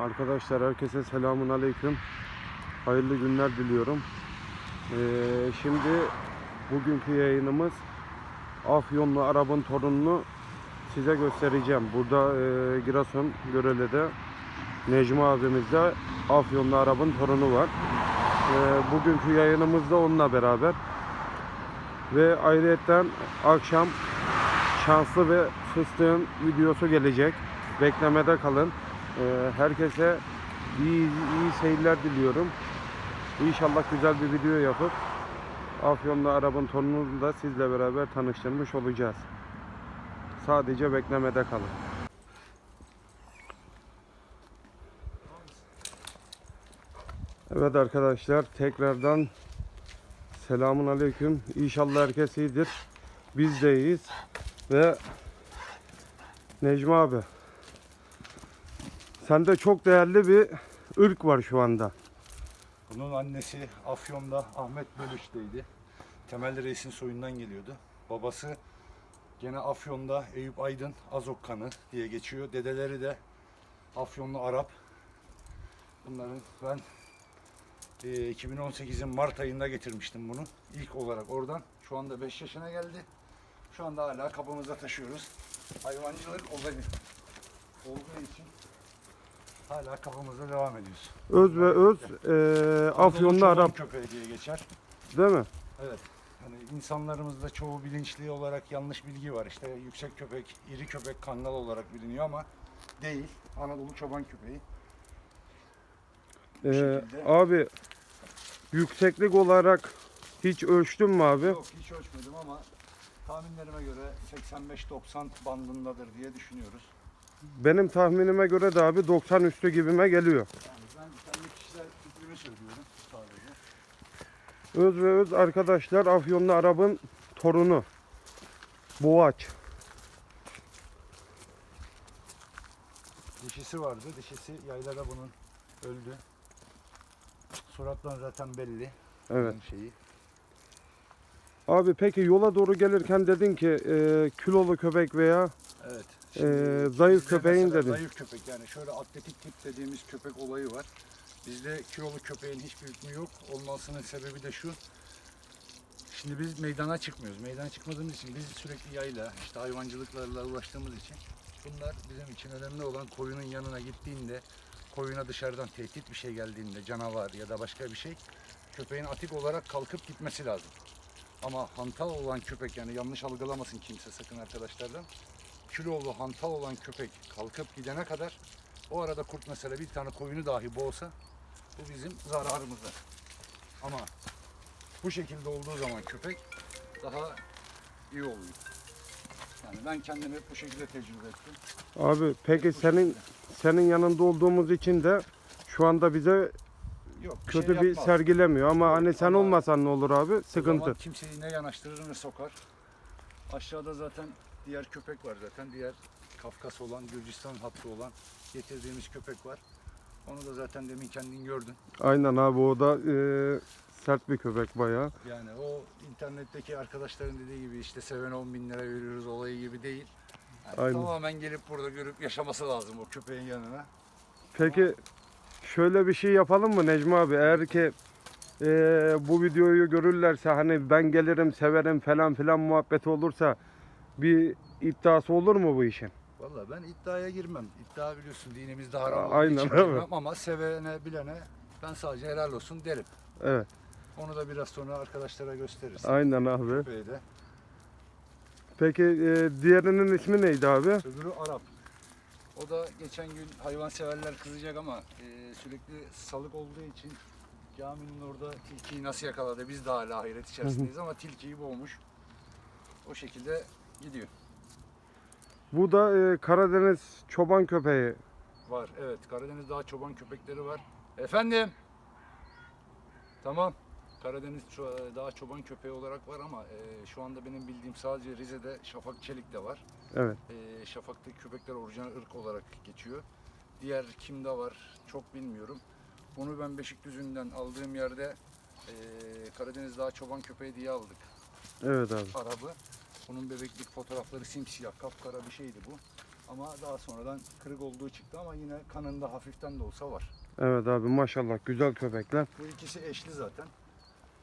Arkadaşlar herkese selamun aleyküm. Hayırlı günler diliyorum. Ee, şimdi bugünkü yayınımız Afyonlu Arap'ın torununu size göstereceğim. Burada e, Giresun Görele'de Necmi abimizde Afyonlu Arap'ın torunu var. Ee, bugünkü yayınımızda onunla beraber. Ve ayrıyetten akşam şanslı ve fıstığın videosu gelecek. Beklemede kalın. Ee, herkese iyi, iyi seyirler diliyorum. İnşallah güzel bir video yapıp Afyon'da Arap'ın torununu da sizle beraber tanıştırmış olacağız. Sadece beklemede kalın. Evet arkadaşlar tekrardan selamun aleyküm. İnşallah herkes iyidir. Biz de iyiyiz. Ve Necmi abi Sende çok değerli bir ırk var şu anda. Bunun annesi Afyon'da Ahmet Bölüş'teydi. Temel Reis'in soyundan geliyordu. Babası gene Afyon'da Eyüp Aydın Azok kanı diye geçiyor. Dedeleri de Afyonlu Arap. Bunların ben e, 2018'in Mart ayında getirmiştim bunu. İlk olarak oradan. Şu anda 5 yaşına geldi. Şu anda hala kabımızda taşıyoruz. Hayvancılık olayı olduğu için hala kafamızda devam ediyoruz. Öz ve öz eee Afyonlu Çoban Arap köpeği diye geçer. değil mi? Evet. Hani insanlarımızda çoğu bilinçli olarak yanlış bilgi var. İşte yüksek köpek, iri köpek kangal olarak biliniyor ama değil. Anadolu çoban köpeği. Şekilde. abi yükseklik olarak hiç ölçtün mü abi? Yok hiç ölçmedim ama tahminlerime göre 85-90 bandındadır diye düşünüyoruz. Benim tahminime göre de abi 90 üstü gibime geliyor. Yani ben kendi kişisel fikrimi söylüyorum sadece. Öz ve öz arkadaşlar Afyonlu Arap'ın torunu. Boğaç. Dişisi vardı. Dişisi yaylada bunun öldü. Surattan zaten belli. Evet. bunun Şeyi. Abi peki yola doğru gelirken dedin ki eee, kilolu köpek veya Evet. Ee, zayıf köpeğin dedin. Zayıf köpek yani şöyle atletik tip dediğimiz köpek olayı var. Bizde kilolu köpeğin hiçbir hükmü yok. Olmasının sebebi de şu. Şimdi biz meydana çıkmıyoruz. Meydana çıkmadığımız için biz sürekli yayla, işte hayvancılıklarla uğraştığımız için bunlar bizim için önemli olan koyunun yanına gittiğinde, koyuna dışarıdan tehdit bir şey geldiğinde, canavar ya da başka bir şey, köpeğin atik olarak kalkıp gitmesi lazım. Ama hantal olan köpek yani yanlış algılamasın kimse sakın arkadaşlardan kilolu hantal olan köpek kalkıp gidene kadar o arada kurt mesela bir tane koyunu dahi boğsa bu bizim zararımıza. Ama bu şekilde olduğu zaman köpek daha iyi oluyor. Yani ben kendim hep bu şekilde tecrübe ettim. abi peki Bu senin senin yanında olduğumuz için de şu anda bize Yok, kötü şey bir yapmaz. sergilemiyor ama hani sen ama olmasan ne olur abi? O Sıkıntı. zaman kimseyi ne yanaştırır ne sokar. Aşağıda zaten diğer köpek var zaten. Diğer Kafkas olan, Gürcistan hattı olan getirdiğimiz köpek var. Onu da zaten demin kendin gördün. Aynen abi o da eee, sert bir köpek bayağı. Yani o internetteki arkadaşların dediği gibi işte seven 10 bin lira veriyoruz olayı gibi değil. Yani Aynen. Tamamen gelip burada görüp yaşaması lazım o köpeğin yanına. Peki şöyle bir şey yapalım mı Necmi abi? Eğer ki eee, bu videoyu görürlerse hani ben gelirim severim falan filan muhabbeti olursa bir iddiası olur mu bu işin? Vallahi ben iddiaya girmem. İddia biliyorsun dinimizde haram olduğu Aynen, için değil mi? girmem ama sevene bilene ben sadece helal olsun derim. Evet. Onu da biraz sonra arkadaşlara gösteririz. Aynen abi. De. Peki eee, diğerinin ismi neydi abi? Öbürü Arap. O da geçen gün hayvan severler kızacak ama e, sürekli salık olduğu için caminin orada tilkiyi nasıl yakaladı biz de hala hayret içerisindeyiz ama tilkiyi boğmuş. O şekilde gidiyor. Bu da eee, Karadeniz çoban köpeği. Var evet Karadeniz daha çoban köpekleri var. Efendim? Tamam. Karadeniz daha çoban köpeği olarak var ama e, şu anda benim bildiğim sadece Rize'de Şafak Çelik de var. Evet. E, Şafak'taki köpekler orijinal ırk olarak geçiyor. Diğer kimde var çok bilmiyorum. Bunu ben Beşikdüzü'nden aldığım yerde e, Karadeniz daha çoban köpeği diye aldık. Evet abi. Arabı. Bunun bebeklik fotoğrafları simsiyah, kapkara bir şeydi bu. Ama daha sonradan kırık olduğu çıktı ama yine kanında hafiften de olsa var. Evet abi maşallah güzel köpekler. Bu ikisi eşli zaten.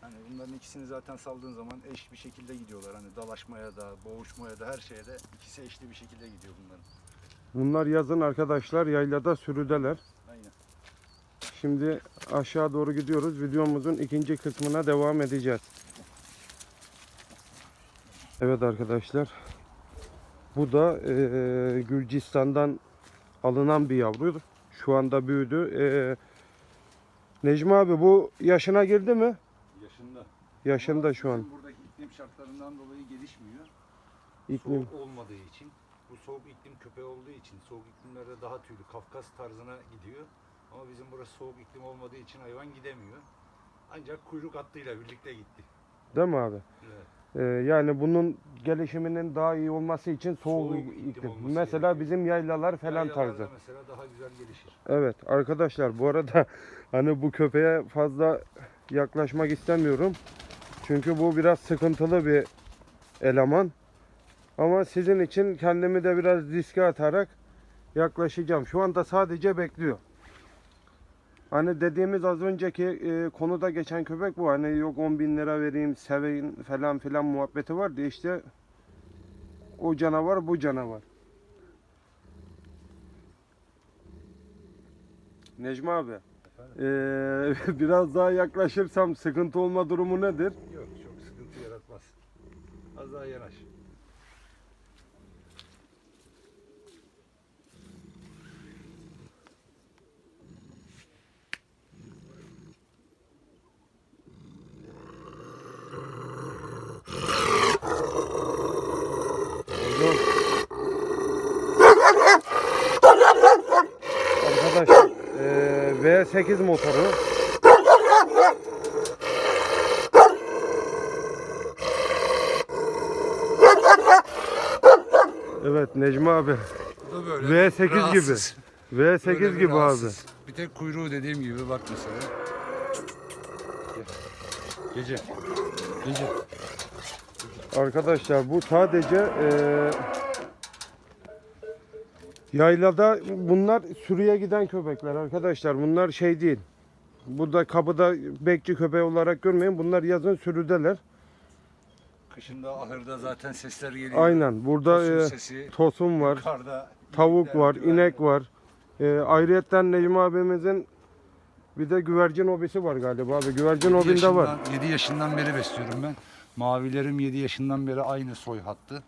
Hani bunların ikisini zaten saldığın zaman eş bir şekilde gidiyorlar. Hani dalaşmaya da, boğuşmaya da her şeye de ikisi eşli bir şekilde gidiyor bunların. Bunlar yazın arkadaşlar yaylada sürüdeler. Aynen. Şimdi aşağı doğru gidiyoruz. Videomuzun ikinci kısmına devam edeceğiz. Evet arkadaşlar. Bu da eee, Gürcistan'dan alınan bir yavru. Şu anda büyüdü. Eee, Necmi abi bu yaşına girdi mi? Yaşında. Yaşında şu an. Buradaki iklim şartlarından dolayı gelişmiyor. İklim. Soğuk olmadığı için. Bu soğuk iklim köpeği olduğu için soğuk iklimlerde daha tüylü Kafkas tarzına gidiyor. Ama bizim burası soğuk iklim olmadığı için hayvan gidemiyor. Ancak kuyruk hattıyla birlikte gitti. Değil mi abi? Evet. Eee, yani bunun gelişiminin daha iyi olması için soğuk, Soğuk iklim iklim. olması Mesela gerekiyor. bizim yaylalar falan Yaylalarda tarzı. mesela daha güzel gelişir. Evet arkadaşlar bu arada hani bu köpeğe fazla yaklaşmak istemiyorum. Çünkü bu biraz sıkıntılı bir eleman. Ama sizin için kendimi de biraz riske atarak yaklaşacağım. Şu anda sadece bekliyor. Hani dediğimiz az önceki e, konuda geçen köpek bu. Hani yok 10 bin lira vereyim seveyim falan filan muhabbeti vardı. İşte o canavar bu canavar. Necmi abi. Ee, biraz daha yaklaşırsam sıkıntı olma durumu nedir? Yok çok sıkıntı yaratmaz. Az daha yanaş. 88 motoru. Evet Necmi abi. Bu da böyle. V8 gibi. V8 Böyle gibi abi. Bir tek kuyruğu dediğim gibi bak mesela. Gece. Gece. Arkadaşlar bu sadece eee yaylada bunlar sürüye giden köpekler arkadaşlar. Bunlar şey değil. Burada kapıda bekçi köpeği olarak görmeyin. Bunlar yazın sürüdeler. Kışında ahırda zaten sesler geliyor. Aynen. Burada Tosun eee, sesi. tosun var, Yukarıda tavuk var, güvercin inek var. Eee ayrıyetten Necmi abimizin bir de güvercin hobisi var galiba abi. Güvercin hobinde var. yaşından- 7 yaşından beri besliyorum ben. Mavilerim 7 yaşından beri aynı soy hattı.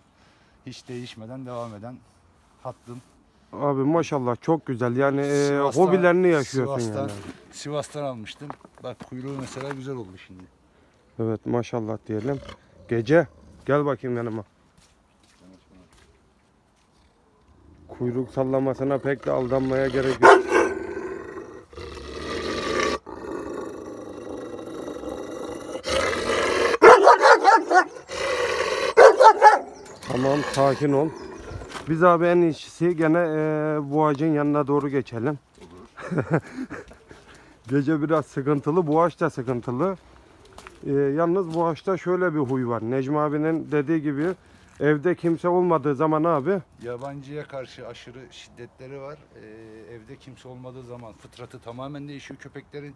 Hiç değişmeden devam eden hattım. Abi maşallah çok güzel. Yani Sivas'tan- hobilerini yaşıyorsun Sivas'tan, yani. Sivas'tan almıştım. Bak kuyruğu mesela güzel oldu şimdi. Evet maşallah diyelim. Gece gel bakayım yanıma. Kuyruk sallamasına pek de aldanmaya gerek yok. Tamam sakin ol. Biz abi en iyisi gene eee, bu ağacın yanına doğru geçelim. Gece biraz sıkıntılı, bu ağaç da sıkıntılı. Ee, yalnız bu ağaçta şöyle bir huy var. Necmi abinin dediği gibi evde kimse olmadığı zaman abi Yabancıya karşı aşırı şiddetleri var. Ee, evde kimse olmadığı zaman fıtratı tamamen değişiyor köpeklerin.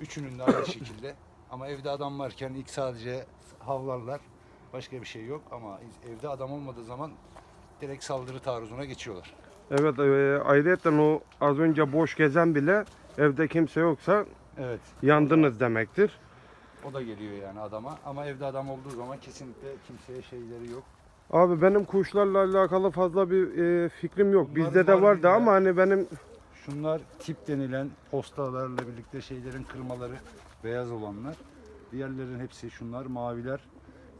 Üçünün de aynı şekilde. Ama evde adam varken ilk sadece havlarlar. Başka bir şey yok ama evde adam olmadığı zaman direkt saldırı taarruzuna geçiyorlar. evet e, ayrıca o az önce boş gezen bile evde kimse yoksa Evet. yandınız demektir. O da geliyor yani adama. Ama evde adam olduğu zaman kesinlikle kimseye şeyleri yok. Abi benim kuşlarla alakalı fazla bir e, fikrim yok. Bunlar Bizde de var vardı bizde. ama hani benim Şunlar tip denilen postalarla birlikte şeylerin kırmaları beyaz olanlar. Diğerlerin hepsi şunlar maviler.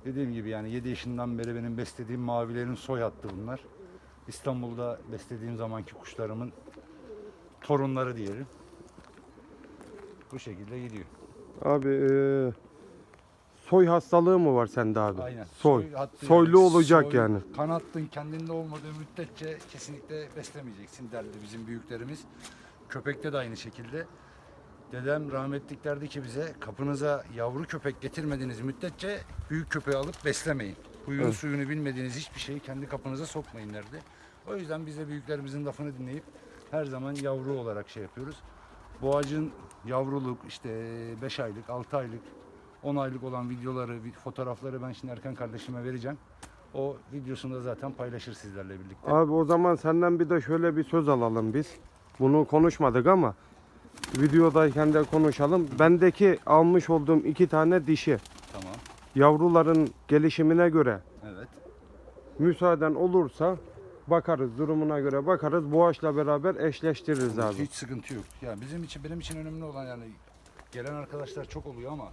Dediğim gibi yani 7 yaşından beri benim beslediğim mavilerin soy hattı bunlar. İstanbul'da beslediğim zamanki kuşlarımın torunları diyelim. Bu şekilde gidiyor. abi e, soy hastalığı mı var sende abi? Aynen. Soy. hattı Soylu olacak Soy, yani. Kanattın kendinde olmadığı müddetçe kesinlikle beslemeyeceksin derdi bizim büyüklerimiz. Köpekte de aynı şekilde. Dedem rahmetlik derdi ki bize kapınıza yavru köpek getirmediğiniz müddetçe büyük köpeği alıp beslemeyin. Huyunu Evet. suyunu bilmediğiniz hiçbir şeyi kendi kapınıza sokmayın derdi. O yüzden biz de büyüklerimizin lafını dinleyip her zaman yavru olarak şey yapıyoruz. Boğacın yavruluk işte 5 aylık, 6 aylık, 10 aylık olan videoları, vi- fotoğrafları ben şimdi Erkan kardeşime vereceğim. O videosunu da zaten paylaşır sizlerle birlikte. Abi o zaman senden bir de şöyle bir söz alalım biz. Bunu konuşmadık ama videodayken de konuşalım. Bendeki almış olduğum iki tane dişi Tamam. yavruların gelişimine göre Evet. müsaaden olursa bakarız durumuna göre bakarız boğaçla beraber eşleştiririz abi. Hiç sıkıntı yok. Ya bizim için benim için önemli olan yani gelen arkadaşlar çok oluyor ama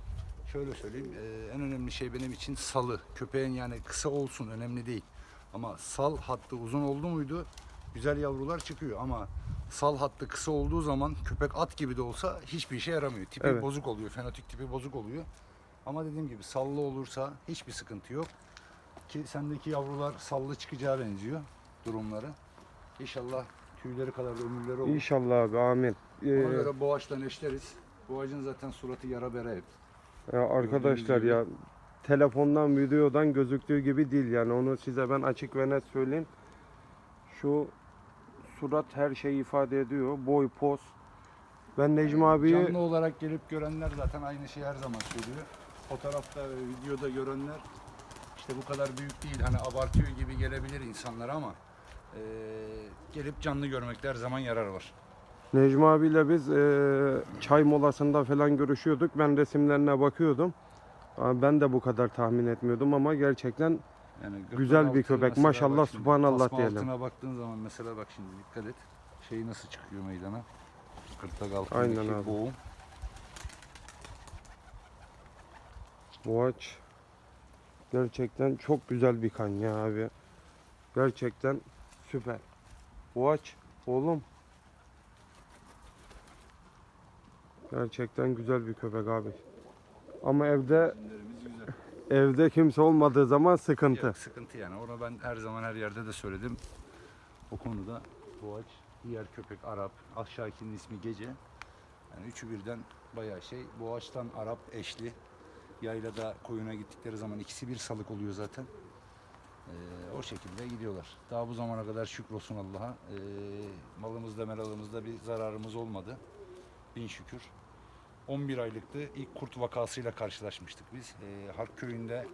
şöyle söyleyeyim e, en önemli şey benim için salı. Köpeğin yani kısa olsun önemli değil. Ama sal hattı uzun oldu muydu güzel yavrular çıkıyor ama sal hattı kısa olduğu zaman köpek at gibi de olsa hiçbir işe yaramıyor. Tipi Evet. bozuk oluyor. Fenotip tipi bozuk oluyor. Ama dediğim gibi sallı olursa hiçbir sıkıntı yok. Ki sendeki yavrular sallı çıkacağı benziyor durumları. İnşallah tüyleri kadar da ömürleri olur. İnşallah abi amin. Ee, Ona göre boğaçtan eşleriz. Boğacın zaten suratı yara bere hep. ya arkadaşlar gibi. ya telefondan videodan gözüktüğü gibi değil yani onu size ben açık ve net söyleyeyim. Şu surat her şeyi ifade ediyor. Boy, poz. Ben Necmi abiyi Canlı olarak gelip görenler zaten aynı şeyi her zaman söylüyor. Fotoğrafta ve videoda görenler işte bu kadar büyük değil. Hani abartıyor gibi gelebilir insanlara ama eee, gelip canlı görmekte her zaman yarar var. Necmi abiyle biz eee, çay molasında falan görüşüyorduk. Ben resimlerine bakıyordum. Ben de bu kadar tahmin etmiyordum ama gerçekten Yani Güzel bir köpek. Maşallah, subhanallah tasma diyelim. altına baktığın zaman mesela bak şimdi dikkat et. Şeyi nasıl çıkıyor meydana. Gırtlak altındaki Aynen abi. boğum. Boğaç gerçekten çok güzel bir kan ya abi. Gerçekten süper. Boğaç oğlum. Gerçekten güzel bir köpek abi. Ama evde. Evde kimse olmadığı zaman sıkıntı. Yok sıkıntı yani. Onu ben her zaman her yerde de söyledim. O konuda Boğaç, diğer köpek Arap, aşağıkinin ismi Gece. Yani üçü birden bayağı şey. Boğaç'tan Arap eşli. Yaylada koyuna gittikleri zaman ikisi bir salık oluyor zaten. Ee, o şekilde gidiyorlar. Daha bu zamana kadar şükrolsun Allah'a. Ee, malımızda meralımızda bir zararımız olmadı. Bin şükür. 11 aylıktı. İlk kurt vakasıyla karşılaşmıştık biz. Ee, Harp köyünde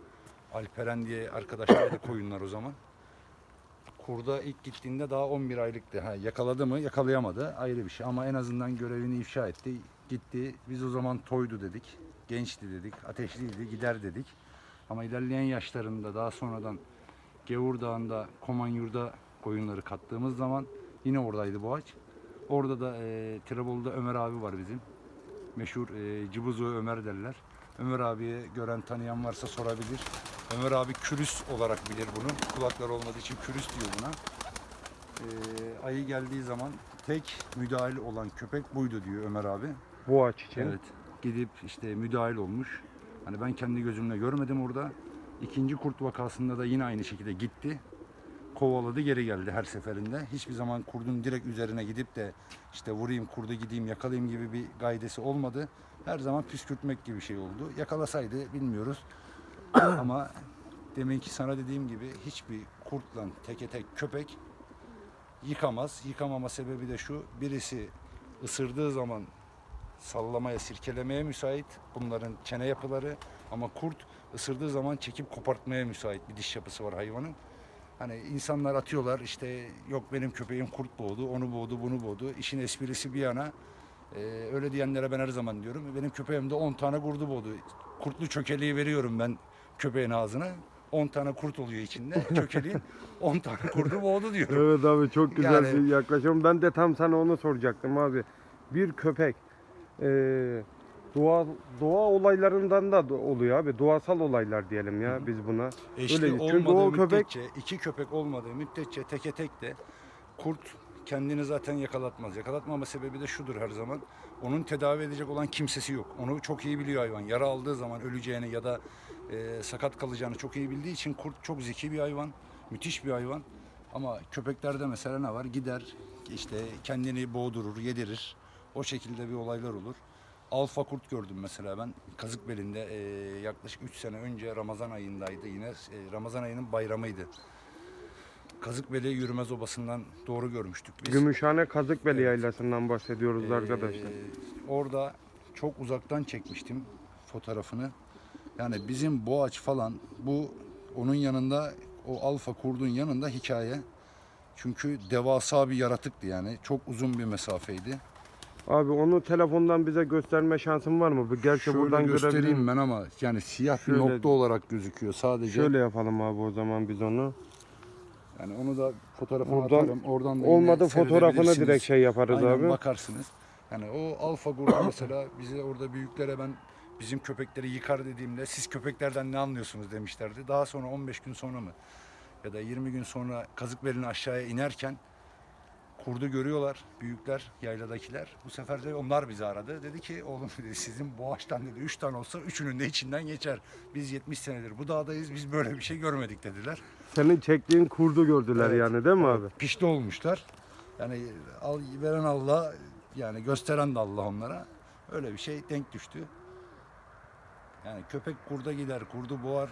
Alperen diye arkadaşlar da koyunlar o zaman. Kurda ilk gittiğinde daha 11 aylıktı. Ha, yakaladı mı? Yakalayamadı. Ayrı bir şey. Ama en azından görevini ifşa etti. Gitti. Biz o zaman toydu dedik. Gençti dedik. Ateşliydi. Gider dedik. Ama ilerleyen yaşlarında daha sonradan Gevur Dağı'nda Komanyur'da koyunları kattığımız zaman yine oradaydı bu ağaç. Orada da e, Tirebolu'da Ömer abi var bizim. Meşhur e, Cibuzo Ömer derler. Ömer abiye gören tanıyan varsa sorabilir. Ömer abi kürüs olarak bilir bunu. Kulakları olmadığı için kürüs diyor buna. Ee, ayı geldiği zaman tek müdahil olan köpek buydu diyor Ömer abi. Boğaç için. Evet. Gidip işte müdahil olmuş. Hani ben kendi gözümle görmedim orada. İkinci kurt vakasında da yine aynı şekilde gitti. Kovaladı geri geldi her seferinde. Hiçbir zaman kurdun direkt üzerine gidip de işte vurayım kurdu gideyim yakalayayım gibi bir gaydesi olmadı. Her zaman püskürtmek gibi şey oldu. Yakalasaydı bilmiyoruz. Ama demin ki sana dediğim gibi hiçbir kurtla teke tek köpek yıkamaz. Yıkamama sebebi de şu. Birisi ısırdığı zaman sallamaya, sirkelemeye müsait bunların çene yapıları ama kurt ısırdığı zaman çekip kopartmaya müsait bir diş yapısı var hayvanın. Hani insanlar atıyorlar işte yok benim köpeğim kurt boğdu, onu boğdu, bunu boğdu. İşin esprisi bir yana. Ee, öyle diyenlere ben her zaman diyorum. Benim köpeğim de 10 tane kurdu boğdu. Kurtlu çökeliği veriyorum ben köpeğin ağzına. 10 tane kurt oluyor içinde. Çökeliğin 10 tane kurdu boğdu diyorum. Evet abi çok güzel Yani- bir yaklaşım. Ben de tam sana onu soracaktım abi. Bir köpek eee doğa doğa olaylarından da oluyor abi. Doğasal olaylar diyelim ya biz buna. Eşli Öyle, çünkü olmadığı o köpek- müddetçe, iki köpek olmadığı müddetçe teke tek de kurt kendini zaten yakalatmaz. Yakalatmama sebebi de şudur her zaman. Onun tedavi edecek olan kimsesi yok. Onu çok iyi biliyor hayvan. Yara aldığı zaman öleceğini ya da e, sakat kalacağını çok iyi bildiği için kurt çok zeki bir hayvan. Müthiş bir hayvan. Ama köpeklerde mesela ne var? Gider işte kendini boğdurur, yedirir. O şekilde bir olaylar olur. Alfa kurt gördüm mesela ben Kazıkbeli'nde e, yaklaşık 3 sene önce Ramazan ayındaydı yine. E, Ramazan ayının bayramıydı. Kazıkbeli Yürümez Obası'ndan doğru görmüştük biz. Gümüşhane Kazıkbeli Evet. Yaylası'ndan bahsediyoruz Ee, arkadaşlar. Orada çok uzaktan çekmiştim fotoğrafını. Yani bizim boğaç falan bu onun yanında o alfa kurdun yanında hikaye. Çünkü devasa bir yaratıktı yani. Çok uzun bir mesafeydi. Abi onu telefondan bize gösterme şansın var mı? Gerçi Şöyle buradan göstereyim görebilirim. ben ama yani siyah Şöyle- bir nokta olarak gözüküyor sadece. Şöyle yapalım abi o zaman biz onu. Yani onu da fotoğrafını Buradan atarım. Oradan da Olmadı fotoğrafını direkt şey yaparız Aynen abi. bakarsınız. Yani o alfa grubu mesela bize orada büyüklere ben bizim köpekleri yıkar dediğimde siz köpeklerden ne anlıyorsunuz demişlerdi. Daha sonra 15 gün sonra mı ya da 20 gün sonra Kazıkbeli'nin aşağıya inerken kurdu görüyorlar büyükler yayladakiler. Bu sefer de onlar bizi aradı. Dedi ki oğlum dedi, sizin boğaçtan dedi 3 tane olsa üçünün de içinden geçer. Biz 70 senedir bu dağdayız biz böyle bir şey görmedik dediler. Senin çektiğin kurdu gördüler Evet. yani değil mi abi? pişti olmuşlar. Yani al, veren Allah yani gösteren de Allah onlara. Öyle bir şey denk düştü. Yani köpek kurda gider, kurdu boğar.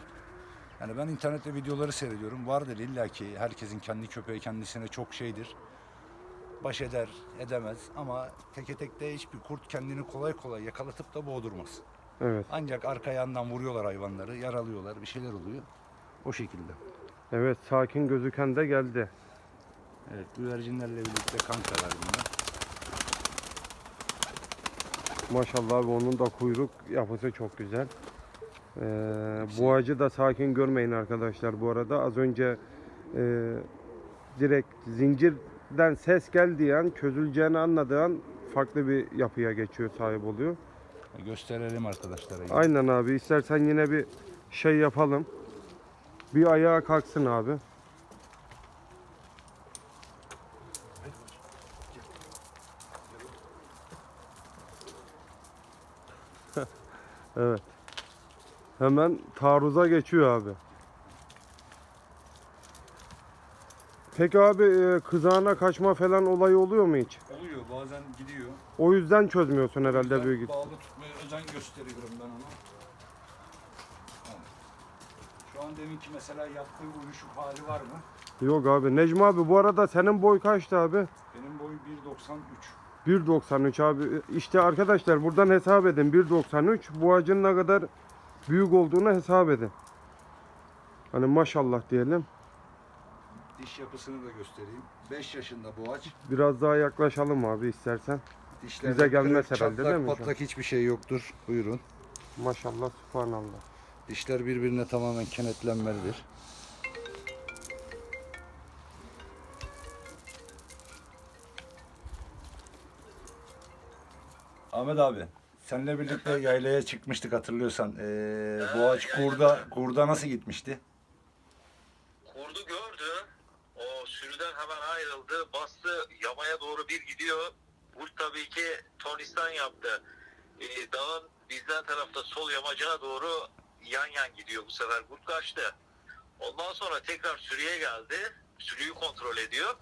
Yani ben internette videoları seyrediyorum. Vardır illa ki herkesin kendi köpeği kendisine çok şeydir. Baş eder, edemez ama teke tekte hiçbir kurt kendini kolay kolay yakalatıp da boğdurmaz. Evet. Ancak arka yandan vuruyorlar hayvanları, yaralıyorlar, bir şeyler oluyor. O şekilde. Evet sakin gözüken de geldi. Evet, güvercinlerle birlikte kankalar bunlar. Maşallah abi onun da kuyruk yapısı çok güzel. Ee, bu ağacı da sakin görmeyin arkadaşlar bu arada. Az önce e, direkt zincirden ses geldiği an çözüleceğini anladığı an farklı bir yapıya geçiyor sahip oluyor. Gösterelim arkadaşlara. yine. Aynen abi istersen yine bir şey yapalım. Bir ayağa kalksın abi. evet. Hemen taarruza geçiyor abi. Peki abi e, kızağına kaçma falan olayı oluyor mu hiç? Oluyor bazen gidiyor. O yüzden çözmüyorsun herhalde yüzden büyük ihtimal. Bağlı tutmaya özen gösteriyorum ben ona. Evet. Şu an deminki mesela yaptığı uyuşuk hali var mı? Yok abi. Necmi abi bu arada senin boy kaçtı abi? Benim boy 1.93. 1.93 abi. İşte arkadaşlar buradan hesap edin. 1.93 bu ağacın ne kadar büyük olduğunu hesap edin. Hani maşallah diyelim. Diş yapısını da göstereyim. 5 yaşında bu ağaç. Biraz daha yaklaşalım abi istersen. Dişlerde Bize gelmez kırık, herhalde, çatlak, değil mi an? patlak hiçbir şey yoktur. Buyurun. Maşallah subhanallah. Dişler birbirine tamamen kenetlenmelidir. Ahmet abi, seninle birlikte yaylaya çıkmıştık hatırlıyorsan. Ee, Boğaç Kurda, Kurda nasıl gitmişti? Kurdu gördü. O sürüden hemen ayrıldı. Bastı yamaya doğru bir gidiyor. Kurt tabii ki tonistan yaptı. Ee, dağın bizden tarafta sol yamacına doğru yan yan gidiyor bu sefer. Kurt kaçtı. Ondan sonra tekrar sürüye geldi. Sürüyü kontrol ediyor.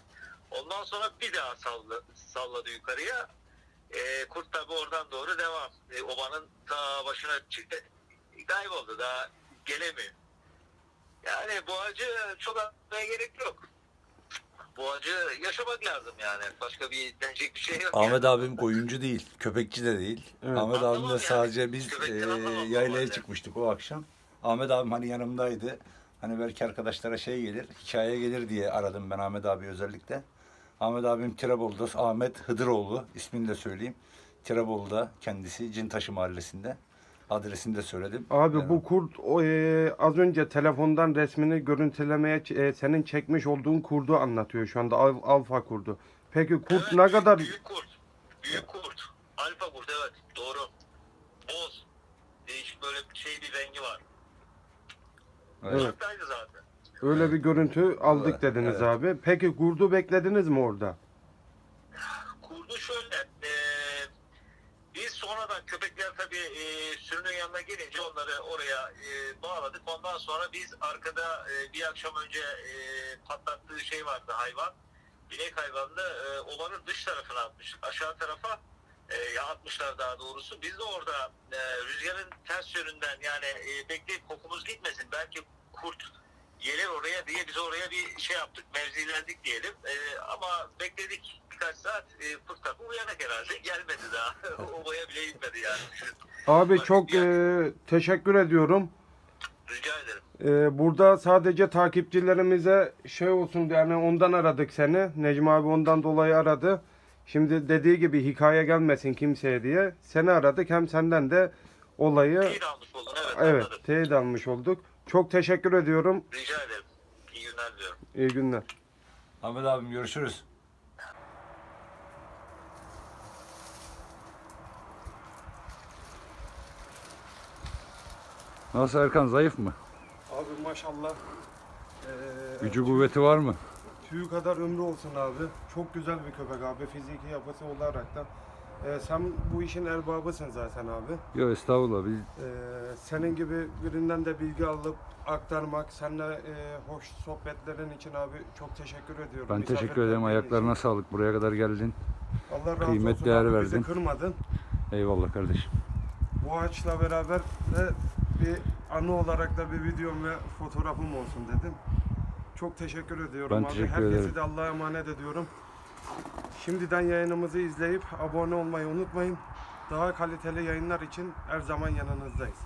Ondan sonra bir daha salladı, salladı yukarıya. Ee, kurt tabii oradan doğru devam. Ee, obanın ta başına çıktı. Kayboldu daha gelemiyor. Yani bu acı çok atmaya gerek yok. Bu acı yaşamak lazım yani. Başka bir denecek bir şey yok. Ahmet yani. abim oyuncu değil, köpekçi de değil. Evet. Ahmet abimle yani. sadece biz Köpekten e, yaylaya çıkmıştık o akşam. Ahmet abim hani yanımdaydı. Hani belki arkadaşlara şey gelir, hikaye gelir diye aradım ben Ahmet abi özellikle. Ahmet abim Tirebolu'da, Ahmet Hıdıroğlu ismini de söyleyeyim. Tirebolu'da kendisi Cintaşı mahallesinde. Adresini de söyledim. Abi Yani bu kurt o, e, az önce telefondan resmini görüntülemeye e, senin çekmiş olduğun kurdu anlatıyor şu anda al- alfa kurdu. Peki kurt Evet, ne büyük- kadar Büyük kurt. Büyük kurt. Alfa kurt evet doğru. Boz. Değişik böyle bir şey bir rengi var. Evet. Zaten. öyle bir görüntü aldık Evet, dediniz evet. abi. Peki kurdu beklediniz mi orada? Kurdu şöyle. E, biz sonradan köpekler tabii e, sürünün yanına gelince onları oraya e, bağladık. Ondan sonra biz arkada e, bir akşam önce e, patlattığı şey vardı hayvan. Binek hayvanını e, ovanın dış tarafına atmış. Aşağı tarafa e, ya atmışlar daha doğrusu. Biz de orada e, rüzgarın ters yönünden yani e, bekleyip kokumuz gitmesin. Belki kurt gelir oraya diye biz oraya bir şey yaptık, mevzilendik diyelim. Ee, ama bekledik birkaç saat. E, fırsat uyanık herhalde. Gelmedi daha. Ovaya bile inmedi yani. Abi çok e, teşekkür ediyorum. Rica ederim. E, burada sadece takipçilerimize şey olsun yani ondan aradık seni. Necmi abi ondan dolayı aradı. Şimdi dediği gibi hikaye gelmesin kimseye diye seni aradık. Hem senden de olayı Teyit almış oldun. Evet, evet anladım. teyit almış olduk. Çok teşekkür ediyorum. Rica ederim. İyi günler diliyorum. İyi günler. Ahmet abim görüşürüz. Nasıl Erkan zayıf mı? Abi maşallah. Ee, Gücü kuvveti var mı? Tüyü kadar ömrü olsun abi. Çok güzel bir köpek abi. Fiziki yapısı olarak da. Ee, sen bu işin erbabısın zaten abi. Yok estağfurullah. Biz Ee, senin gibi birinden de bilgi alıp aktarmak, seninle e, hoş sohbetlerin için abi çok teşekkür ediyorum. ben teşekkür ederim. Ayaklarına için. sağlık. Buraya kadar geldin. Allah razı kıymet olsun değer abi. Bizi verdin. kırmadın. Eyvallah kardeşim. Bu ağaçla beraber de bir anı olarak da bir videom ve fotoğrafım olsun dedim. Çok teşekkür ediyorum Ben abi. teşekkür Herkese ederim. de Allah'a emanet ediyorum. Şimdiden yayınımızı izleyip abone olmayı unutmayın. Daha kaliteli yayınlar için her zaman yanınızdayız.